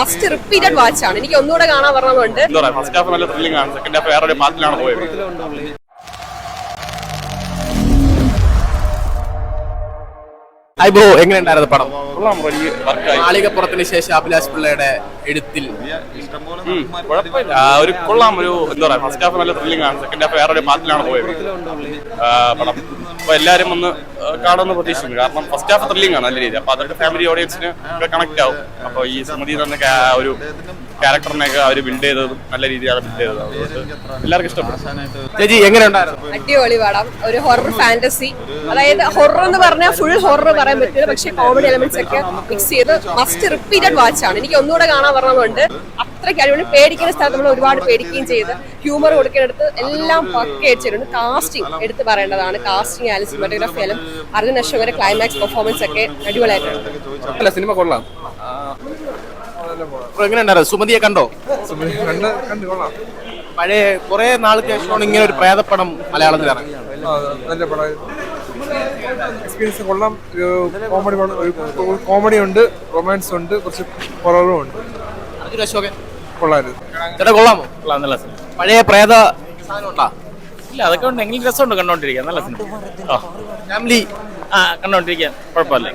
Must repeated watch ആണ്. എനിക്ക് ഒന്നുകൂടെ കാണാൻ പറഞ്ഞതുകൊണ്ട് ഫസ്റ്റ് ഹാഫ് നല്ല ത്രില്ലിംഗ് ആണ്. സെക്കൻഡ് ഹാഫ് വേറെ ഒരു പാത്തിലാണ് പോയത് ഹായ് ബ്രോ എങ്ങനെയുണ്ടായിരുന്നു പടം? കൊള്ളാം ബ്രോ വർക്കായി. മാളികപ്പുറത്തിന് ശേഷം അഭിലാഷ് പിള്ളയുടെ എഴുത്തിൽ. കുഴപ്പമില്ല. ഒരു കൊള്ളാം ഒരു എന്താ പറയാ ഫസ്റ്റ് ഹാഫ് നല്ല ത്രില്ലിംഗ് ആണ്. സെക്കൻഡ് ഹാഫ് വേറെ ഒരു പാത്തിലാണ് പോയത് പടം. അപ്പൊ എല്ലാരും ഒന്ന് കാണുമെന്ന് പ്രതീക്ഷിക്കുന്നു. കാരണം ഫസ്റ്റ് ഹാഫ് ത്രില്ലിംഗ് ആണ് നല്ല രീതി. അപ്പൊ അതൊക്കെ ഫാമിലി ഓഡിയൻസിന് കണക്ട് ആവും. അപ്പൊ ഈ സുമതി തന്നെ ഒരു ക്യാരക്ടറിനെയൊക്കെ അവർ ബിൽഡ് ചെയ്തത് നല്ല രീതിയാണ് ബിൽഡ് ചെയ്തത്. അതുകൊണ്ട് എല്ലാവർക്കും ഇഷ്ടപ്പെടും ചേച്ചി എങ്ങനെയുണ്ടായിരുന്നു? അടിപൊളി പടം. ഒരു ഹൊറർ ഫാന്റസി അതായത് ഹൊറർ എന്ന് പറഞ്ഞാൽ ഫുൾ ഹൊറർ പറയാൻ പറ്റില്ല. പക്ഷെ കോമഡി എലമെന്റ്സ് ഒക്കെ മിക്സ് ചെയ്ത് മസ്റ്റ് റിപ്പീറ്റഡ് വാച്ച് ആണ്. എനിക്ക് ഒന്നുകൂടെ കാണാൻ പറഞ്ഞതുകൊണ്ട് അത്രയ്ക്ക് അടിപൊളി. പേടിക്കുന്ന സ്ഥലത്ത് നമ്മൾ ഒരുപാട് പേടിക്കുകയും ചെയ്ത് ഹ്യൂമർ കൊടുക്കുന്നിടത്ത് എല്ലാം പക്കേച്ചിട്ടുണ്ട് കാസ്റ്റിംഗ് എടുത്ത് പറയേണ്ടതാണ്. കാസ്റ്റിംഗ് ആയാലും സിനിമാറ്റോഗ്രാഫി ആയാലും അർജുൻ അശോകന്റെ ക്ലൈമാക്സ് പെർഫോമൻസ് ഒക്കെ അടിപൊളിയായിട്ടുണ്ട്. സിനിമ കൊള്ളാം. എങ്ങനെയുണ്ടായിരുന്നു സുമതിയെ കണ്ടോ? കണ്ട് കണ്ട് കൊള്ളാം. പഴയ കുറെ നാൾക്ക് ശേഷമാണ് ഇങ്ങനെ ഒരു പ്രേതപ്പടം മലയാളത്തിൽ ഇറങ്ങി ആ, നല്ല പടം. എക്സ്പീരിയൻസ് കൊള്ളാം. കോമഡി കോമഡി ഉണ്ട് റൊമാൻസ് ഉണ്ട് കുറച്ച് ഹൊററും ഉണ്ട്. ചേട്ടാ കൊള്ളാമോ? കൊള്ളാം നല്ല സിനിമ. പഴയ പ്രേത സാധനം ഉണ്ടാ ഇല്ല അതൊക്കെ ഉണ്ട്. എങ്കിലും രസമുണ്ട് കണ്ടോണ്ടിരിക്കാൻ. നല്ല സിനിമ. ആ. ഫാമിലി ആ കണ്ടോണ്ടിരിക്കാൻ. കുഴപ്പമില്ല.